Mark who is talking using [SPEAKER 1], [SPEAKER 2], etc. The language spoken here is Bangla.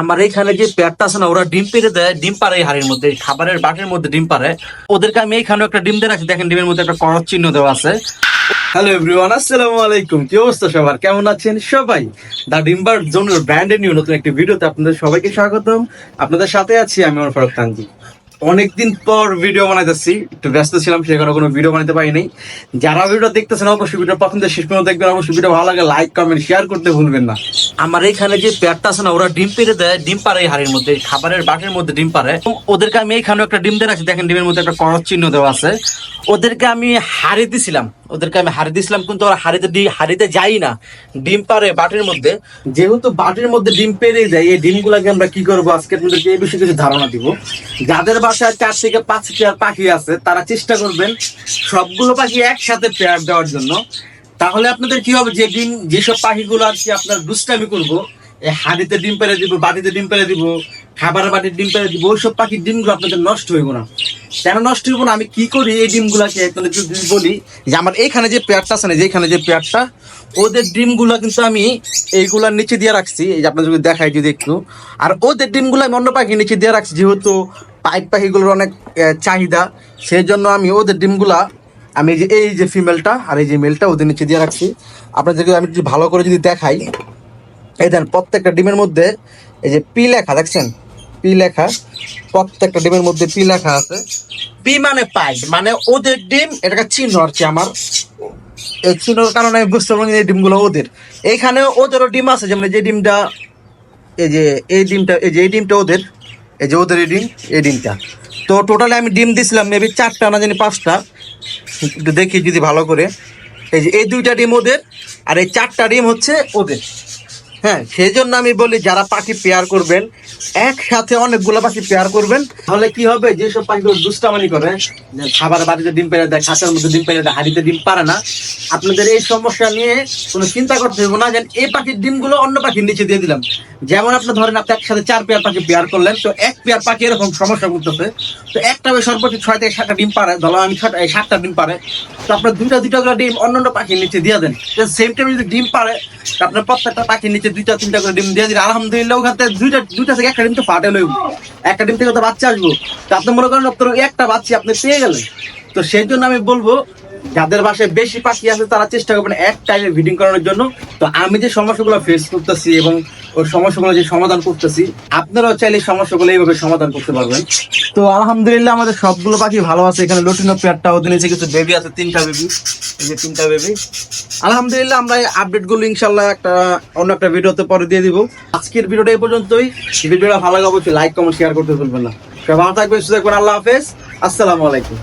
[SPEAKER 1] আমার এইখানে যে পেটটা আছে না, ওরা ডিম পেড়ে দেয়, ডিম পারে এই হাড়ির মধ্যে খাবারের বাটির মধ্যে ডিম পারে। ওদেরকে আমি এইখানে একটা ডিম দিয়ে রাখি দেখেন ডিমের মধ্যে একটা করত চিহ্ন দেওয়া আছে।
[SPEAKER 2] হ্যালো এভরিওয়ান আসসালামু আলাইকুম। কি অবস্থা সবার? কেমন আছেন সবাই? দা ডিম্বার জোনের ব্র্যান্ডের নিউ নতুন একটি ভিডিওতে আপনাদের সবাইকে স্বাগতম। আপনাদের সাথে আছি আমি আমার ফারুক তানজি অনেকদিন পর ভিডিও বানাইতেছি। একটু ব্যস্ত ছিলাম, সেখানে কোনো ভিডিও বানাতে পারিনি যারা ভিডিও দেখতেছেন, অবশ্যই ভিডিও প্রথম শেষ পর্যন্ত দেখবেন। অবশ্যই ভিডিও ভালো লাগে লাইক কমেন্ট শেয়ার করতে ভুলবেন না।
[SPEAKER 1] আমার এইখানে যে প্যাটটা আছে না, ওরা ডিম পেরে দেয়, ডিম পারে এই হাড়ির মধ্যে খাবারের বাটির মধ্যে ডিম পারে। ওদেরকে আমি এইখানে একটা ডিম দিয়ে রাখছি দেখেন ডিমের মধ্যে একটা করচ চিহ্ন দেওয়া আছে। ওদেরকে আমি হাড়ি দিছিলাম। ওদেরকে আমি হাড়ি দিছিলাম কিন্তু ওরা হাড়িতে হাড়িতে যাই না। ডিম পারে বাটির মধ্যে।
[SPEAKER 2] যেহেতু বাটির মধ্যে ডিম পেরে যায়, এই ডিমগুলোকে আমরা কি করব? আজকে আপনাদেরকে এই বিষয়ে কিছু ধারণা দিব? যাদের বাসায় চার থেকে পাঁচ পেয়ার পাখি আছে, তারা চেষ্টা করবেন সবগুলো পাখি একসাথে পেয়ার দেওয়ার জন্য। তাহলে আপনাদের কি হবে? যে ডিম যেসব পাখিগুলো আর কি আপনার দুষ্টামি করব এই হাড়িতে ডিম পেরে দিব, বাটিতে ডিম পেরে দিব খাবারের বাটির ডিম পেরে দিব, ওইসব পাখির ডিমগুলো আপনাদের নষ্ট হইব না। কেন নষ্ট হইব না? আমি কি করি এই ডিমগুলাকে আপনাদের যদি বলি, যে আমার এইখানে যে পেয়ারটা আছে না, যেখানে যে পেয়ারটা, ওদের ডিমগুলো কিন্তু আমি এইগুলার নিচে দিয়ে রাখছি। এই যে আপনাদের যদি দেখাই যদি একটু। আর ওদের ডিমগুলো আমি অন্য পাখির নিচে দিয়ে রাখছি, যেহেতু পাইপ পাখিগুলোর অনেক চাহিদা। সেই জন্য আমি ওদের ডিমগুলা, আমি যে, এই যে ফিমেলটা আর এই যে মেলটা ওদের নিচে দিয়ে রাখছি। আপনাদেরকে আমি যদি ভালো করে যদি দেখাই, এই দেন প্রত্যেকটা ডিমের মধ্যে এই যে পি লেখা, দেখছেন? পি লেখা, প্রত্যেকটা ডিমের মধ্যে পি লেখা আছে। পি মানে পাই মানে ওদের ডিম, এটাকে চিহ্ন আর কি আমার। এই চিহ্নর কারণে আমি বুঝতে পারি এই ডিমগুলো ওদের। এইখানে ওদেরও ডিম আছে, যেমন যে ডিমটা, এই যে, এই ডিমটা, এই যে, এই ডিমটা ওদের। এই যে ওদের এই ডিম, এই ডিমটা। তো টোটালি আমি ডিম দিছিলাম মেবি চারটা না জানি পাঁচটা। একটু দেখি যদি ভালো করে। এই যে, এই দুইটা ডিম ওদের, আর এই চারটা ডিম হচ্ছে ওদের। হ্যাঁ সেই জন্য আমি বলি, যারা পাখি পেয়ার করবেন, একসাথে অনেকগুলো পাখি পেয়ার করবেন, তাহলে কি হবে, যেসব পাখিগুলো দুষ্টামানি করে খাবার বাড়িতে ডিম পেরে দেয়, খাঁচার মধ্যে ডিম পেরে দেয়, হাড়িতে ডিম পারে না আপনাদের এই সমস্যা নিয়ে কোনো চিন্তা করতে হবে না যে এই পাখির ডিমগুলো অন্য পাখির নিচে দিয়ে দিলাম। যেমন আপনি ধরেন, আপনি একসাথে চার পেয়ার পাখি পেয়ার করলেন, তো এক পেয়ার পাখি এরকম সমস্যা করতেছে। তো একটা বেশ সর্বোচ্চ ছয় থেকে সাতটা ডিম পারে, ধরো আমি ছটা সাতটা ডিম পারে। তো আপনার দুইটা দুইটা করে ডিম অন্য অন্য পাখির নিচে দিয়ে দেন। সেম টাইম যদি ডিম পারে আপনার প্রত্যেকটা পাখির নিচে দুইটা, তিনটা করে ডিম দিয়ে দিন আলহামদুলিল্লাহ ওখান থেকে দুইটা দুইটা থেকে একটা ডিম তো ফাটে লইব। একটা ডিম থেকে তো বাচ্চা আসব। তো আপনি মনে করেন, আপনার একটা বাচ্চা আপনি পেয়ে গেলেন। তো সেই জন্য আমি বলব যাদের বাসায় বেশি পাখি আছে, তারা চেষ্টা করবেন এক টাইমে ব্রিডিং করানোর জন্য। তো আমি যে সমস্যাগুলো ফেস করতেছি এবং ওই সমস্যাগুলো যে সমাধান করতেছি, আপনারাও চাইলে সমস্যাগুলো এইভাবে সমাধান করতে পারবেন। তো আলহামদুলিল্লাহ, আমাদের সবগুলো পাখি ভালো আছে। এখানে লটিনো পেয়ারটা ওদের নিচে কিছু বেবি আছে, তিনটা বেবি এই যে তিনটা বেবি আলহামদুলিল্লাহ, আমরা এই আপডেটগুলো ইনশাল্লাহ একটা, অন্য একটা ভিডিওতে পরে দিয়ে দিব। আজকের ভিডিওটা এই পর্যন্তই। ভিডিওটা ভালো লাগে অবশ্যই লাইক কমেন্ট শেয়ার করতে ভুলবেন না। সবাই ভালো থাকবেন, সুস্থ থাকবেন। আল্লাহ হাফেজ। আসসালামু আলাইকুম।